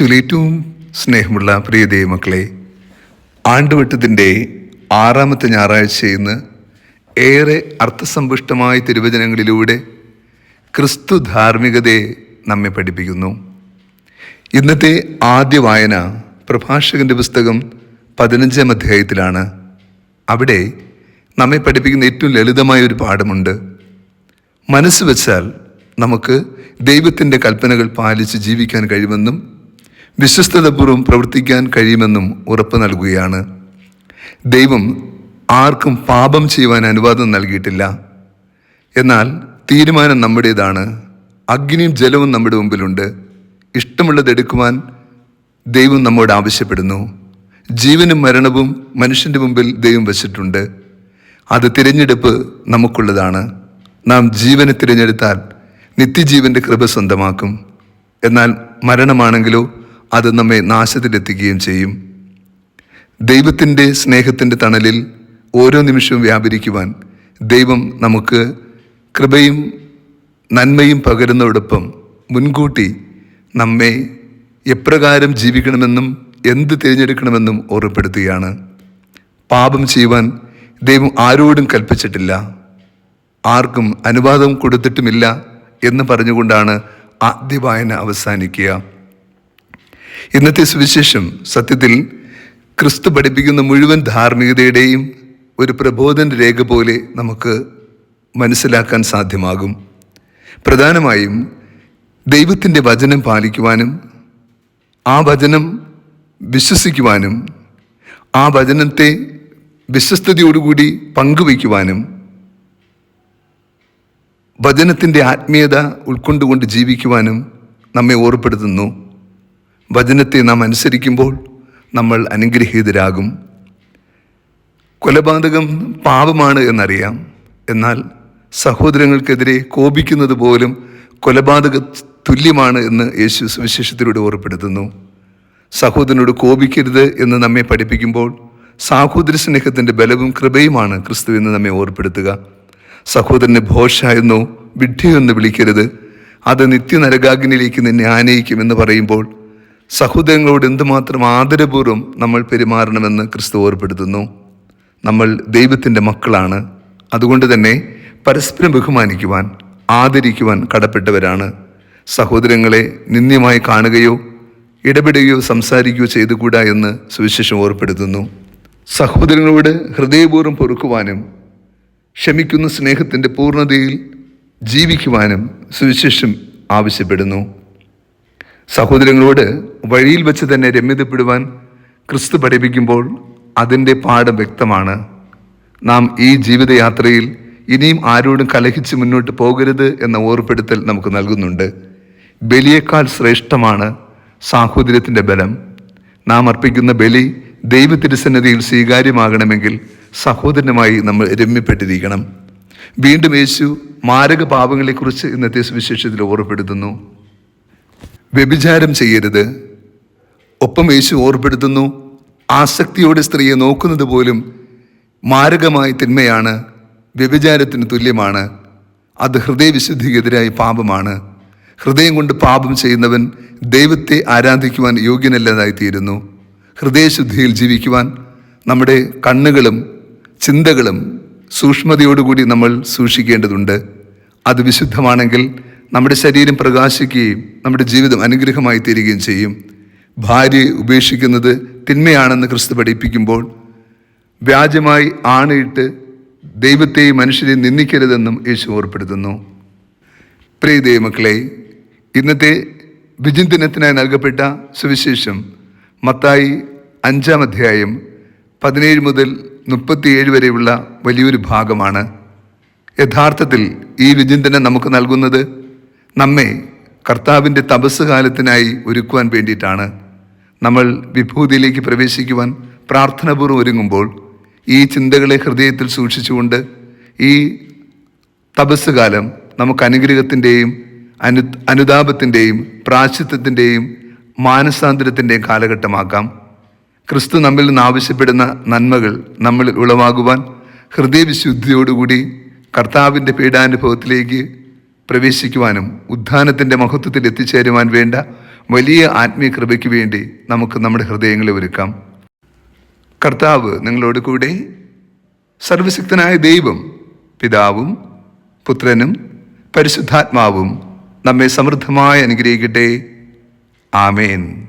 ഈശോയിൽ ഏറ്റവും സ്നേഹമുള്ള പ്രിയ ദൈവമക്കളെ ആണ്ടുവട്ടത്തിന്റെ ആറാമത്തെ ഞായറാഴ്ച ഇന്ന് ഏറെ അർത്ഥസമ്പുഷ്ടമായ തിരുവചനങ്ങളിലൂടെ ക്രിസ്തു ധാർമ്മികതയെ നമ്മെ പഠിപ്പിക്കുന്നു. ഇന്നത്തെ ആദ്യ വായന പ്രഭാഷകന്റെ പുസ്തകം പതിനഞ്ചാം അധ്യായത്തിലാണ്. അവിടെ നമ്മെ പഠിപ്പിക്കുന്ന ഏറ്റവും ലളിതമായ ഒരു പാഠമുണ്ട്. മനസ്സ് വെച്ചാൽ നമുക്ക് ദൈവത്തിന്റെ കൽപ്പനകൾ പാലിച്ച് ജീവിക്കാൻ കഴിയുമെന്നും വിശ്വസ്തതപൂർവം പ്രവർത്തിക്കാൻ കഴിയുമെന്നും ഉറപ്പ് നൽകുകയാണ്. ദൈവം ആർക്കും പാപം ചെയ്യുവാൻ അനുവാദം നൽകിയിട്ടില്ല. എന്നാൽ തീരുമാനം നമ്മുടേതാണ്. അഗ്നിയും ജലവും നമ്മുടെ മുമ്പിലുണ്ട്. ഇഷ്ടമുള്ളത് എടുക്കുവാൻ ദൈവം നമ്മോട് ആവശ്യപ്പെടുന്നു. ജീവനും മരണവും മനുഷ്യന്റെ മുമ്പിൽ ദൈവം വച്ചിട്ടുണ്ട്. അത് തിരഞ്ഞെടുപ്പ് നമുക്കുള്ളതാണ്. നാം ജീവനെ തിരഞ്ഞെടുത്താൽ നിത്യജീവന്റെ കൃപ സ്വന്തമാക്കും. എന്നാൽ മരണമാണെങ്കിലോ അത് നമ്മെ നാശത്തിലെത്തിക്കുകയും ചെയ്യും. ദൈവത്തിന്റെ സ്നേഹത്തിന്റെ തണലിൽ ഓരോ നിമിഷവും വ്യാപരിക്കുവാൻ ദൈവം നമുക്ക് കൃപയും നന്മയും പകരുന്നതോടൊപ്പം മുൻകൂട്ടി നമ്മെ എപ്രകാരം ജീവിക്കണമെന്നും എന്ത് തിരഞ്ഞെടുക്കണമെന്നും ഓർമ്മപ്പെടുത്തുകയാണ്. പാപം ചെയ്യുവാൻ ദൈവം ആരോടും കൽപ്പിച്ചിട്ടില്ല. ആർക്കും അനുവാദം കൊടുത്തിട്ടുമില്ല എന്ന് പറഞ്ഞുകൊണ്ടാണ് ആദ്യ വായന അവസാനിക്കുക. ഇന്നത്തെ സുവിശേഷം സത്യത്തിൽ ക്രിസ്തു പഠിപ്പിക്കുന്ന മുഴുവൻ ധാർമ്മികതയുടെയും ഒരു പ്രബോധന രേഖ പോലെ നമുക്ക് മനസ്സിലാക്കാൻ സാധ്യമാകും. പ്രധാനമായും ദൈവത്തിന്റെ വചനം പാലിക്കുവാനും ആ വചനം വിശ്വസിക്കുവാനും ആ വചനത്തെ വിശ്വസ്തയോടുകൂടി പങ്കുവയ്ക്കുവാനും വചനത്തിന്റെ ആത്മീയത ഉൾക്കൊണ്ടുകൊണ്ട് ജീവിക്കുവാനും നമ്മെ ഓർപ്പെടുത്തുന്നു. വചനത്തെ നാം അനുസരിക്കുമ്പോൾ നമ്മൾ അനുഗ്രഹീതരാകും. കൊലപാതകം പാപമാണ് എന്നറിയാം. എന്നാൽ സഹോദരങ്ങൾക്കെതിരെ കോപിക്കുന്നത് പോലും കൊലപാതക തുല്യമാണ് എന്ന് യേശു സുവിശേഷത്തിലൂടെ ഓർപ്പെടുത്തുന്നു സഹോദരനോട് കോപിക്കരുത് എന്ന് നമ്മെ പഠിപ്പിക്കുമ്പോൾ സാഹോദര സ്നേഹത്തിന്റെ ബലവും കൃപയുമാണ് ക്രിസ്തു എന്ന് നമ്മെ ഓർപ്പെടുത്തുക സഹോദരനെ ഭോഷ എന്നോ വിഡ്ഢിയെന്ന് വിളിക്കരുത്. അത് നിത്യനരകാഗ്നിയിലേക്ക് നിന്നെ ആനയിക്കുമെന്ന് പറയുമ്പോൾ സഹോദരങ്ങളോട് എന്തുമാത്രം ആദരപൂർവം നമ്മൾ പെരുമാറണമെന്ന് ക്രിസ്തു ഓർപ്പെടുത്തുന്നു? നമ്മൾ ദൈവത്തിന്റെ മക്കളാണ്. അതുകൊണ്ട് തന്നെ പരസ്പരം ബഹുമാനിക്കുവാൻ ആദരിക്കുവാൻ കടപ്പെട്ടവരാണ്. സഹോദരങ്ങളെ നിന്ദ്യമായി കാണുകയോ ഇടപെടുകയോ സംസാരിക്കുകയോ ചെയ്തുകൂടാ എന്ന് സുവിശേഷം ഓർപ്പെടുത്തുന്നു. സഹോദരങ്ങളോട് ഹൃദയപൂർവം പൊറുക്കുവാനും ക്ഷമിക്കുന്ന സ്നേഹത്തിന്റെ പൂർണതയിൽ ജീവിക്കുവാനും സുവിശേഷം ആവശ്യപ്പെടുന്നു. സഹോദരങ്ങളോട് വഴിയിൽ വെച്ച് തന്നെ രമ്യതപ്പെടുവാൻ ക്രിസ്തു പഠിപ്പിക്കുമ്പോൾ അതിന്റെ പാഠം വ്യക്തമാണ്. നാം ഈ ജീവിതയാത്രയിൽ ഇനിയും ആരോടും കലഹിച്ച് മുന്നോട്ട് പോകരുത് എന്ന ഓർപ്പെടുത്തൽ നമുക്ക് നൽകുന്നുണ്ട്. ബലിയേക്കാൾ ശ്രേഷ്ഠമാണ് സാഹോദര്യത്തിന്റെ ബലം. നാം അർപ്പിക്കുന്ന ബലി ദൈവ തിരുസന്നിധിയിൽ സ്വീകാര്യമാകണമെങ്കിൽ സഹോദരനുമായി നമ്മൾ രമ്യപ്പെട്ടിരിക്കണം. വീണ്ടും യേശു മാരക പാപങ്ങളെക്കുറിച്ച് ഇന്നത്തെ സുവിശേഷത്തിൽ ഓർപ്പെടുത്തുന്നു. വ്യഭിചാരം ചെയ്യരുത്. ഒപ്പം യേശു ഓർപ്പെടുത്തുന്നു ആസക്തിയോടെ സ്ത്രീയെ നോക്കുന്നത് പോലും മാരകമായ തിന്മയാണ് വ്യഭിചാരത്തിന് തുല്യമാണ്. അത് ഹൃദയവിശുദ്ധിക്കെതിരായ പാപമാണ്. ഹൃദയം കൊണ്ട് പാപം ചെയ്യുന്നവൻ ദൈവത്തെ ആരാധിക്കുവാൻ യോഗ്യനല്ലതായിത്തീരുന്നു. ഹൃദയശുദ്ധിയിൽ ജീവിക്കുവാൻ നമ്മുടെ കണ്ണുകളും ചിന്തകളും സൂക്ഷ്മതയോടുകൂടി നമ്മൾ സൂക്ഷിക്കേണ്ടതുണ്ട്. അത് വിശുദ്ധമാണെങ്കിൽ നമ്മുടെ ശരീരം പ്രകാശിക്കുകയും നമ്മുടെ ജീവിതം അനുഗ്രഹമായി തീരുകയും ചെയ്യും. ഭാര്യയെ ഉപേക്ഷിക്കുന്നത് തിന്മയാണെന്ന് ക്രിസ്തു പഠിപ്പിക്കുമ്പോൾ വ്യാജമായി ആണയിട്ട് ദൈവത്തെയും മനുഷ്യരെയും നിന്ദിക്കരുതെന്നും യേശു ഓർപ്പെടുത്തുന്നു. പ്രിയ ദൈവമക്കളെ ഇന്നത്തെ വിചിന്തനത്തിനായി നൽകപ്പെട്ട സുവിശേഷം മത്തായി അഞ്ചാം അധ്യായം പതിനേഴ് മുതൽ മുപ്പത്തിയേഴ് വരെയുള്ള വലിയൊരു ഭാഗമാണ്. യഥാർത്ഥത്തിൽ ഈ വിചിന്തനം നമുക്ക് നൽകുന്നത് നമ്മെ കർത്താവിന്റെ തപസ് കാലത്തിനായി ഒരുക്കുവാൻ വേണ്ടിയിട്ടാണ് നമ്മൾ വിഭൂതിയിലേക്ക് പ്രവേശിക്കുവാൻ പ്രാർത്ഥനാപൂർവം ഒരുങ്ങുമ്പോൾ ഈ ചിന്തകളെ ഹൃദയത്തിൽ സൂക്ഷിച്ചുകൊണ്ട് ഈ തപസ് കാലം നമുക്ക് അനുഗ്രഹത്തിന്റെയും അനു അനുതാപത്തിന്റെയും പ്രാശ്ചിത്വത്തിന്റെയും മാനസാന്തരത്തിന്റെയും കാലഘട്ടമാക്കാം. ക്രിസ്തു നമ്മിൽ നിന്ന് ആവശ്യപ്പെടുന്ന നന്മകൾ നമ്മളിൽ ഉളവാകുവാൻ ഹൃദയവിശുദ്ധിയോടുകൂടി കർത്താവിന്റെ പീഡാനുഭവത്തിലേക്ക് പ്രവേശിക്കുവാനും ഉദ്ധാനത്തിന്റെ മഹത്വത്തിൽ എത്തിച്ചേരുവാൻ വേണ്ട വലിയ ആത്മീയ കൃപയ്ക്ക് വേണ്ടി നമുക്ക് നമ്മുടെ ഹൃദയങ്ങളെ ഒരുക്കാം. കർത്താവ് നിങ്ങളോട് കൂടെ സർവശക്തനായ ദൈവം പിതാവും പുത്രനും പരിശുദ്ധാത്മാവും നമ്മെ സമൃദ്ധമായി അനുഗ്രഹിക്കട്ടെ. ആമേൻ.